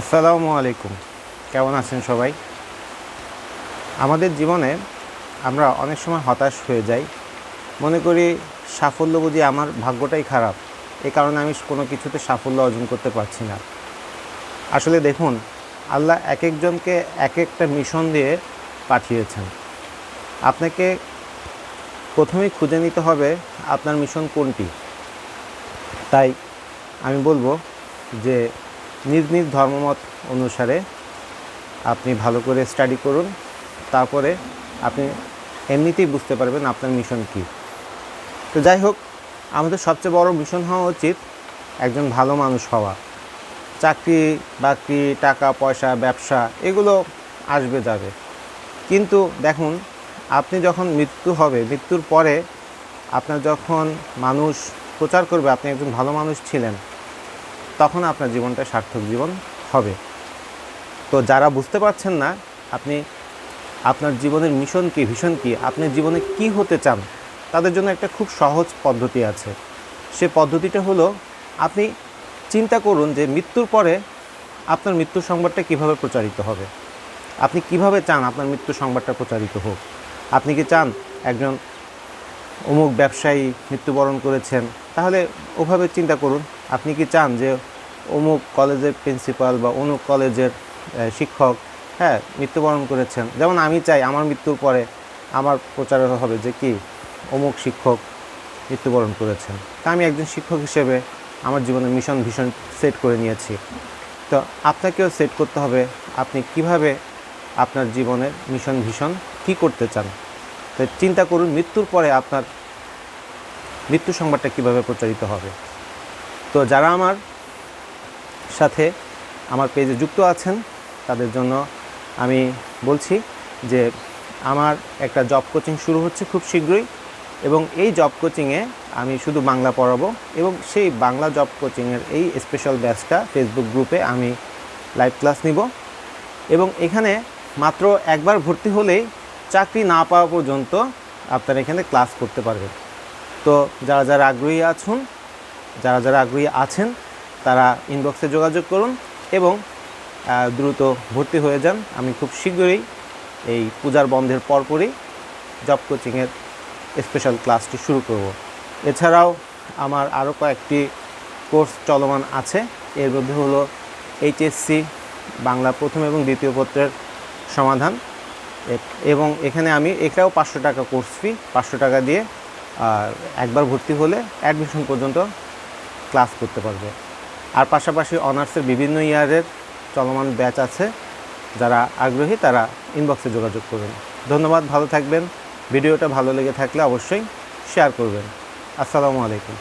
আসসালামু আলাইকুম। কেমন আছেন সবাই? আমাদের জীবনে আমরা অনেক সময় হতাশ হয়ে যাই। মনে করি সাফল্য বুঝি আমার ভাগ্যটাই খারাপ। এ কারণে আমি কোনো কিছুতে সাফল্য অর্জন করতে পারছি না। আসলে দেখুন, আল্লাহ এক একজনকে এক একটা মিশন দিয়ে পাঠিয়েছেন। আপনাকে প্রথমেই খুঁজে নিতে হবে আপনার মিশন কোনটি? তাই আমি বলব যে নিজ নিজ ধর্মমত অনুসারে আপনি ভালো করে স্টাডি করুন, তারপরে আপনি এমনিতেই বুঝতে পারবেন আপনার মিশন কী। তো যাই হোক, আমাদের সবচেয়ে বড় মিশন হওয়া উচিত একজন ভালো মানুষ হওয়া। চাকরি বাকরি, টাকা, পয়সা, ব্যবসা, এগুলো আসবে যাবে। কিন্তু দেখুন, আপনি যখন মৃত্যু হবে, মৃত্যুর পরে আপনার যখন মানুষ প্রচার করবে, আপনি একজন ভালো মানুষ ছিলেন তখন আপনার জীবনটা সার্থক জীবন হবে। তো যারা বুঝতে পারছেন না, আপনি আপনার জীবনের মিশন কী ভীষণ কী, আপনি জীবনে কি হতে চান, তাদের জন্য একটা খুব সহজ পদ্ধতি আছে। সে পদ্ধতিটা হলো, আপনি চিন্তা করুন যে মৃত্যুর পরে আপনার মৃত্যুর সংবাদটা কীভাবে প্রচারিত হবে। আপনি কীভাবে চান আপনার মৃত্যু সংবাদটা প্রচারিত হোক? আপনি কি চান একজন অমুক ব্যবসায়ী মৃত্যুবরণ করেছেন? তাহলে ওভাবে চিন্তা করুন। আপনি কি চান যে অমুক কলেজের প্রিন্সিপাল বা অমুক কলেজের শিক্ষক হ্যাঁ মৃত্যুবরণ করেছেন? যেমন আমি চাই, আমার মৃত্যুর পরে আমার প্রচার হবে যে কি, অমুক শিক্ষক মৃত্যুবরণ করেছেন। তা আমি একজন শিক্ষক হিসেবে আমার জীবনে মিশন ভীষণ সেট করে নিয়েছি। তো আপনাকেও সেট করতে হবে, আপনি কীভাবে আপনার জীবনের মিশন ভীষণ কী করতে চান? তো চিন্তা করুন, মৃত্যুর পরে আপনার মৃত্যু সংবাদটা কীভাবে প্রচারিত হবে? তো যারা আমার সাথে আমার পেজে যুক্ত আছেন, তাদের জন্য আমি বলছি যে আমার একটা জব কোচিং শুরু হচ্ছে খুব শীঘ্রই এবং এই জব কোচিংয়ে আমি শুধু বাংলা পড়াবো এবং সেই বাংলা জব কোচিংয়ের এই স্পেশাল ব্যাচটা ফেসবুক গ্রুপে আমি লাইভ ক্লাস নিব এবং এখানে মাত্র একবার ভর্তি হলেই চাকরি না পাওয়া পর্যন্ত আপনারা এখানে ক্লাস করতে পারবেন। তো যারা যারা আগ্রহী আছেন যারা যারা আগ্রহী আছেন, তারা ইনবক্সে যোগাযোগ করুন এবং দ্রুত ভর্তি হয়ে যান। আমি খুব শীঘ্রই এই পূজার বন্ধের পরপরই জব কোচিংয়ের স্পেশাল ক্লাসটি শুরু করব। এছাড়াও আমার আরও কয়েকটি কোর্স চলমান আছে। এর মধ্যে হলো এইচএসসি বাংলা প্রথম এবং দ্বিতীয় পত্রের সমাধান। এবং এখানে আমি এটাও পাঁচশো টাকা কোর্স ফি পাঁচশো টাকা দিয়ে একবার ভর্তি হলে অ্যাডমিশন পর্যন্ত ক্লাস করতে পারবে। আর পাশাপাশি অনার্সের বিভিন্ন ইয়ারের চলমান ব্যাচ আছে। যারা আগ্রহী, তারা ইনবক্সে যোগাযোগ করবেন ধন্যবাদ, ভালো থাকবেন। ভিডিওটা ভালো লেগে থাকলে অবশ্যই শেয়ার করবেন। আসসালামু আলাইকুম।